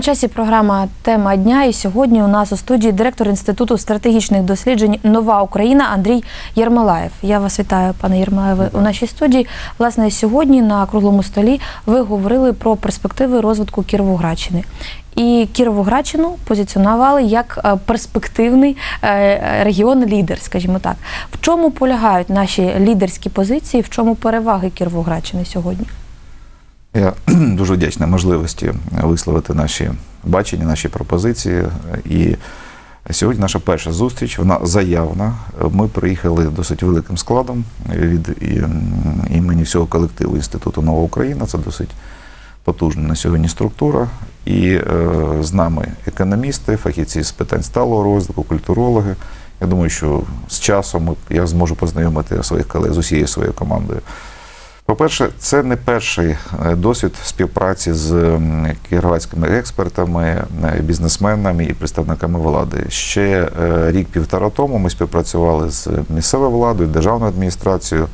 Часі програма Тема дня. І сьогодні у нас у студії директор інституту стратегічних досліджень Нова Україна Андрій Єрмолаєв. Я вас вітаю, пане Єрмолаєве, у нашій студії. Власне, сьогодні на круглому столі ви говорили про перспективи розвитку Кіровоградщини. І Кіровоградщину позиціонували як е, перспективний е, регіон лідер, скажімо так. В чому полягають наші лідерські позиції, в чому переваги Кіровоградщини сьогодні? Я дуже вдячний можливості висловити наші бачення, наші пропозиції. І сьогодні наша перша зустріч, вона заявна. Ми приїхали досить великим складом від імені всього колективу Інституту Нова Україна. Це досить потужна на сьогодні структура. І е, з нами економісти, фахівці з питань сталого розвитку, культурологи. Я думаю, що з часом я зможу познайомити своїх колег з усією своєю командою. По-перше, це не перший е, досвід співпраці з м, експертами, е, бізнесменами і представниками влади. Ще е, рік-півтора тому ми співпрацювали з місцевою владою, державною адміністрацією,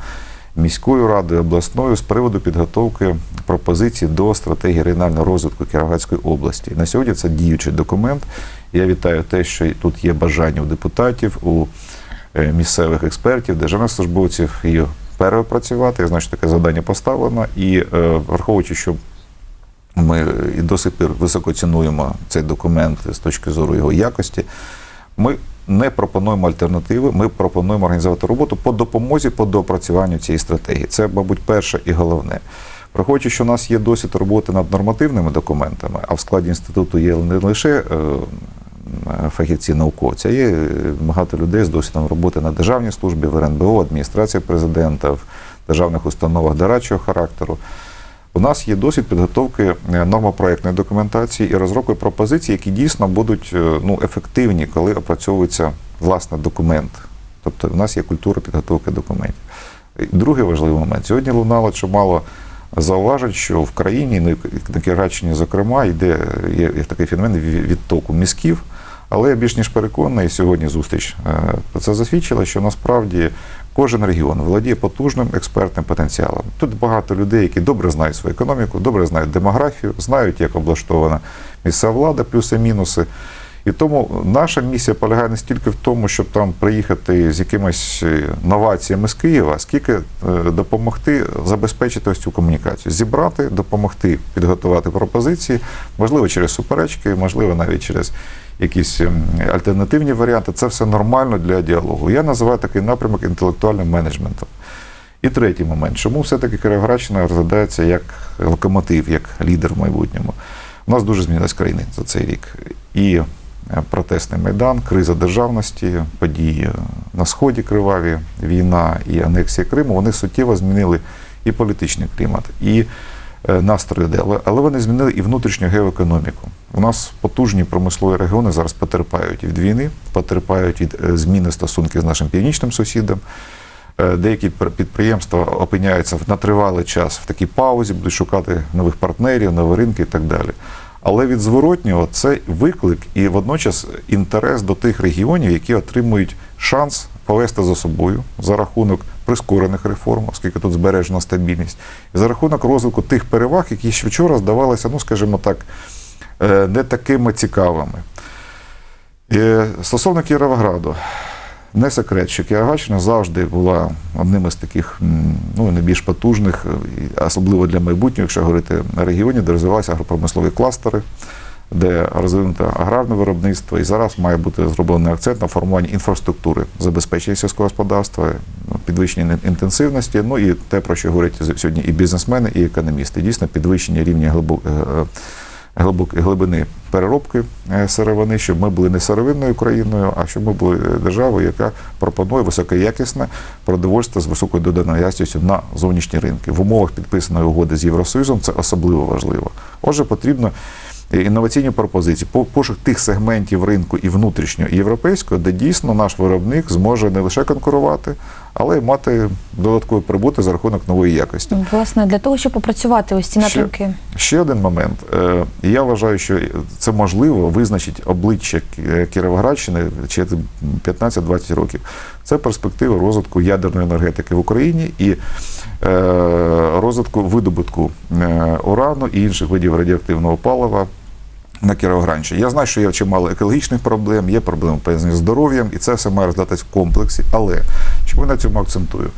міською радою, обласною з приводу підготовки пропозицій до стратегії регіонального розвитку Кіровоградської області. На сьогодні це діючий документ. Я вітаю те, що тут є бажання у депутатів, у місцевих експертів, державних службовців її переопрацювати. Я що таке завдання поставлено. І е, враховуючи, що ми і до сих пір високо цінуємо цей документ з точки зору його якості, ми не пропонуємо альтернативи, ми пропонуємо організувати роботу по допомозі по доопрацюванню цієї стратегії. Це, мабуть, перше і головне. Враховуючи, що у нас є досвід роботи над нормативними документами, а в складі інституту є не лише фахівці науковці, а є е, багато людей з досвідом роботи на державній службі, в РНБО, адміністрації президента, в державних установах дорадчого характеру. У нас є досвід підготовки е, нормопроектної документації і розробки пропозицій, які дійсно будуть е, ну, ефективні, коли опрацьовується власне документ. Тобто в нас є культура підготовки документів. І Другий важливий момент. Сьогодні лунало чимало зауважень, що в країні, на Кіровоградщині, зокрема, йде є, такий феномен відтоку мізків. Але я більш ніж переконаний, сьогодні зустріч е, це засвідчила, що насправді кожен регіон володіє потужним експертним потенціалом. Тут багато людей, які добре знають свою економіку, добре знають демографію, знають, як облаштована місцева влада, плюси-мінуси. І тому наша місія полягає не стільки в тому, щоб там приїхати з якимись е, новаціями з Києва, скільки е, допомогти забезпечити ось цю комунікацію, зібрати, допомогти підготувати пропозиції, можливо, через суперечки, можливо, навіть через якісь ем, альтернативні варіанти. Це все нормально для діалогу. Я називаю такий напрямок інтелектуальним менеджментом. І третій момент, чому все-таки Кіровоградщина розглядається як локомотив, як лідер в майбутньому. У нас дуже змінилась країна за цей рік. І протестний майдан, криза державності, події на сході криваві, війна і анексія Криму, вони суттєво змінили і політичний клімат, і е, настрої але, вони змінили і внутрішню геоекономіку. У нас потужні промислові регіони зараз потерпають від війни, потерпають від е, зміни стосунків з нашим північним сусідом. Е, Деякі підприємства опиняються на тривалий час в такій паузі, будуть шукати нових партнерів, нові ринки і так далі. Але від зворотнього це виклик і водночас інтерес до тих регіонів, які отримують шанс повести за собою за рахунок прискорених реформ, оскільки тут збережена стабільність, і за рахунок розвитку тих переваг, які ще вчора здавалися, ну скажімо так, е, не такими цікавими. Е, Стосовно Кіровограду, не секрет, що Кіровоградщина завжди була одним із таких ну, найбільш потужних, е, особливо для майбутнього, якщо говорити на регіоні, де розвивалися агропромислові кластери, де розвинуте аграрне виробництво, і зараз має бути зроблений акцент на формуванні інфраструктури, забезпечення сільського господарства, ну, підвищення інтенсивності, ну і те, про що говорять сьогодні і бізнесмени, і економісти. Дійсно, підвищення рівня глибо- е, глибок- глибини переробки е, сировини, щоб ми були не сировинною країною, а щоб ми були е, державою, яка пропонує високоякісне продовольство з високою доданою якістю на зовнішні ринки. В умовах підписаної угоди з Євросоюзом це особливо важливо. Отже, потрібно е, інноваційні пропозиції, пошук тих сегментів ринку і внутрішнього, і європейського, де дійсно наш виробник зможе не лише конкурувати, але й мати додаткові прибути за рахунок нової якості. Власне, для того, щоб попрацювати ось ці Ще- напрямки. Ще один момент. Е, Я вважаю, що це можливо визначить обличчя Ки- Кіровоградщини через 15-20 років. Це перспектива розвитку ядерної енергетики в Україні і е, розвитку видобутку е, урану і інших видів радіоактивного палива. На Кіровоградщині. Я знаю, що є чимало екологічних проблем, є проблеми пов'язані з здоров'ям, і це все має роздатись в комплексі. Але чому на цьому акцентую?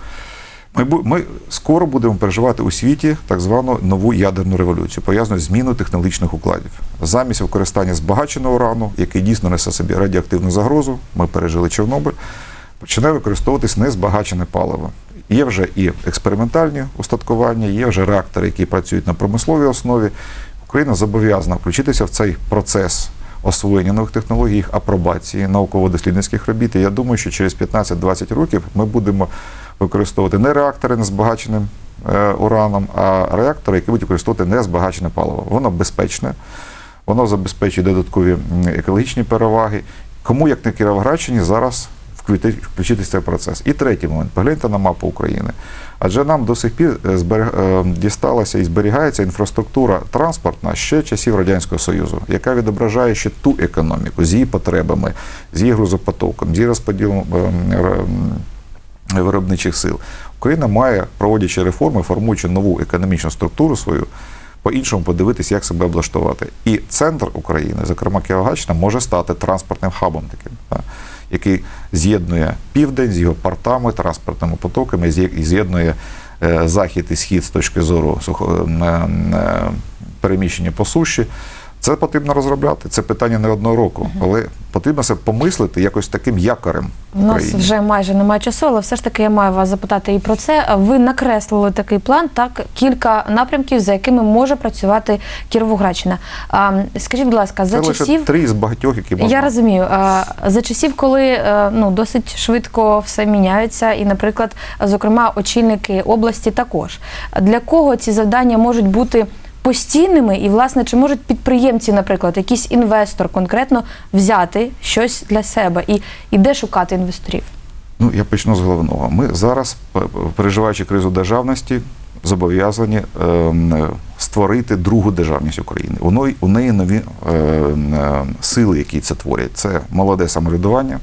Ми, ми скоро будемо переживати у світі так звану нову ядерну революцію, пов'язану з зміною технологічних укладів. Замість використання збагаченого урану, який дійсно несе собі радіоактивну загрозу, ми пережили Чорнобиль, починає використовуватись незбагачене паливо. Є вже і експериментальні устаткування, є вже реактори, які працюють на промисловій основі. Україна зобов'язана включитися в цей процес освоєння нових технологій, апробації науково-дослідницьких робіт. І я думаю, що через 15-20 років ми будемо використовувати не реактори не збагаченим е, ураном, а реактори, які будуть використовувати не збагачене паливо. Воно безпечне, воно забезпечує додаткові екологічні переваги. Кому, як не Кіровоградщині, зараз включитися цей процес. І третій момент. Погляньте на мапу України. Адже нам до сих пір е, е, дісталася і зберігається інфраструктура транспортна ще часів Радянського Союзу, яка відображає ще ту економіку з її потребами, з її грузопотоком, з її розподілом е, р- м, виробничих сил. Україна має, проводячи реформи, формуючи нову економічну структуру свою, по-іншому подивитися, як себе облаштувати. І центр України, зокрема Кіровоградщина, може стати транспортним хабом таким, та, який з'єднує південь з його портами, транспортними потоками, з'єднує е, захід і схід з точки зору е, е, переміщення по суші. Це потрібно розробляти. Це питання не одного року, але потрібно це помислити якось таким якорем. У нас вже майже немає часу, але все ж таки я маю вас запитати і про це. Ви накреслили такий план, так кілька напрямків, за якими може працювати Кіровоградщина. А, скажіть, будь ласка, за Це лише часів три з багатьох, які можна. Я розумію. А, За часів, коли е, ну досить швидко все міняється, і, наприклад, зокрема, очільники області також для кого ці завдання можуть бути постійними, і власне чи можуть підприємці, наприклад, якийсь інвестор конкретно взяти щось для себе і, і де шукати інвесторів? Ну, я почну з головного. Ми зараз, п- переживаючи кризу державності, зобов'язані ем, е, створити другу державність України. У неї, у неї нові е, е, сили, які це творять. Це молоде самоврядування,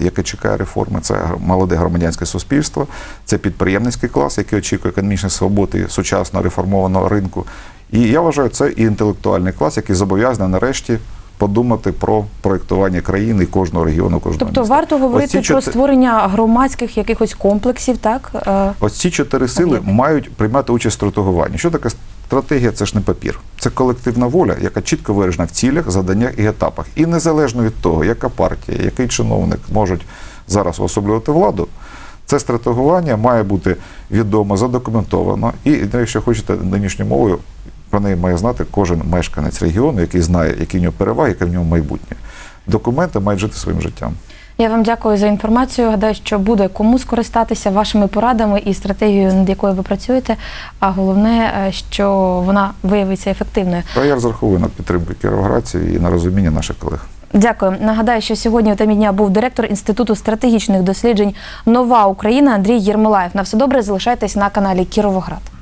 яке чекає реформи, це молоде громадянське суспільство, це підприємницький клас, який очікує економічної свободи сучасного реформованого ринку. І я вважаю, це і інтелектуальний клас, який зобов'язаний нарешті подумати про проєктування країни і кожного регіону, кожного Тобто міста. варто говорити про чотири- створення громадських якихось комплексів, так Е, Ось ці чотири сили Об'єднання. мають приймати участь в стратегуванні. Що таке стратегія? Це ж не папір. Це колективна воля, яка чітко виражена в цілях, заданнях і етапах. І незалежно від того, яка партія, який чиновник можуть зараз особлювати владу. Це стратегування має бути відомо, задокументовано. І, якщо хочете нинішньою мовою, про неї має знати кожен мешканець регіону, який знає, які в нього переваги, яке в нього майбутнє. Документи мають жити своїм життям. Я вам дякую за інформацію. Гадаю, що буде кому скористатися вашими порадами і стратегією, над якою ви працюєте. А головне, е, що вона виявиться ефективною. А я розраховую на підтримку кіровоградців і на розуміння наших колег. Дякую. Нагадаю, що сьогодні у темі дня був директор Інституту стратегічних досліджень Нова Україна Андрій Єрмолаєв. На все добре залишайтесь на каналі Кіровоград.